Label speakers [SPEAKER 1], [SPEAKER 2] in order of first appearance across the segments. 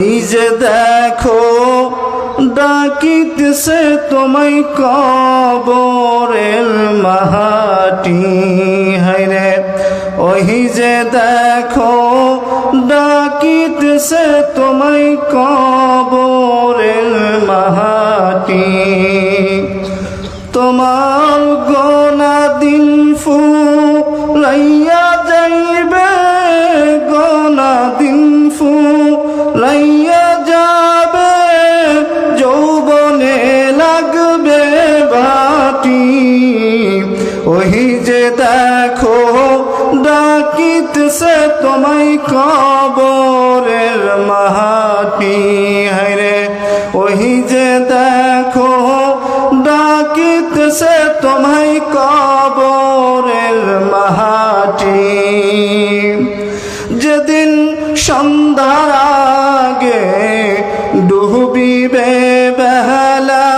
[SPEAKER 1] যে দেখো, ডাকিতেছে তোমায় কবরের মাহাটি। হাইরে ওই যে দেখো, ডাকিতেছে তোমায় কবরের মাহাটি। তোমার ডাকিতেছে তোমায় কবরের মাহাটি। হায়রে ওই যে দেখো ডাকিতেছে তোমায় কবরের মাহাটি। যেদিন সন্ধ্যার আগে ডুবিবে বেলা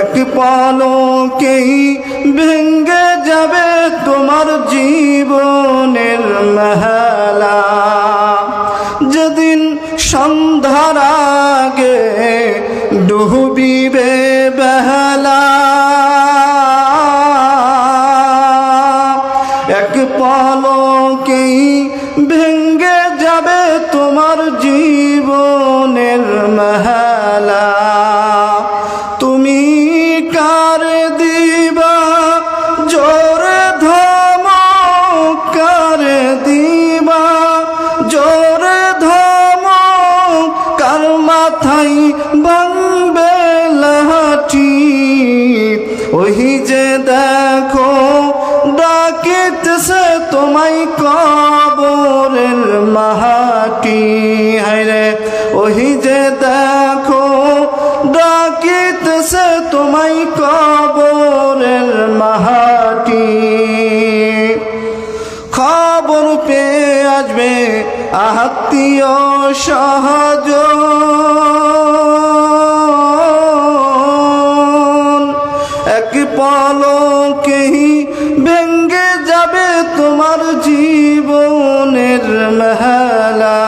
[SPEAKER 1] এক পলকেই ভেঙ্গে যাবে তোমার জীবনের মেলা। যেদিন সন্ধ্যার আগে ডুবিবে বেলা এক পলকেই ভেঙ্গে যাবে তোমার জীবনের মেলা। দিবা জোরে ধম, কার মাথায় ভাঙবে লাঠি? ওই যে দেখো ডাকিতেছে তোমায় কবরের মাহাটি। হায়রে, ওই যে দেখো ডাকিতেছে তোমায় কবরের আত্মীয় সহজ এক পলকেই ভেঙ্গে যাবে তোমার জীবনের মেলা।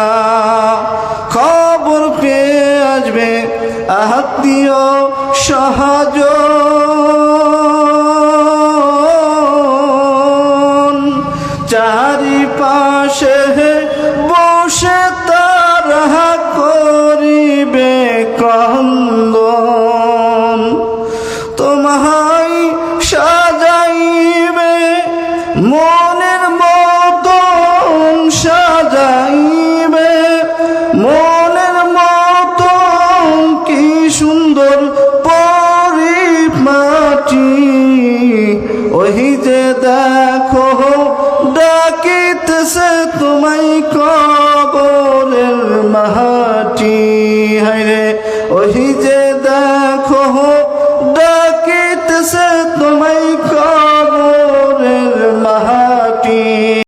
[SPEAKER 1] খবর পেয়ে আসবে আত্মীয় সহজ চারিপাশে বসে তারা করিবে কন্দন কবরের মাহাটি হাইরে ওহি যে দেখো ডাকিতেছে তোমায়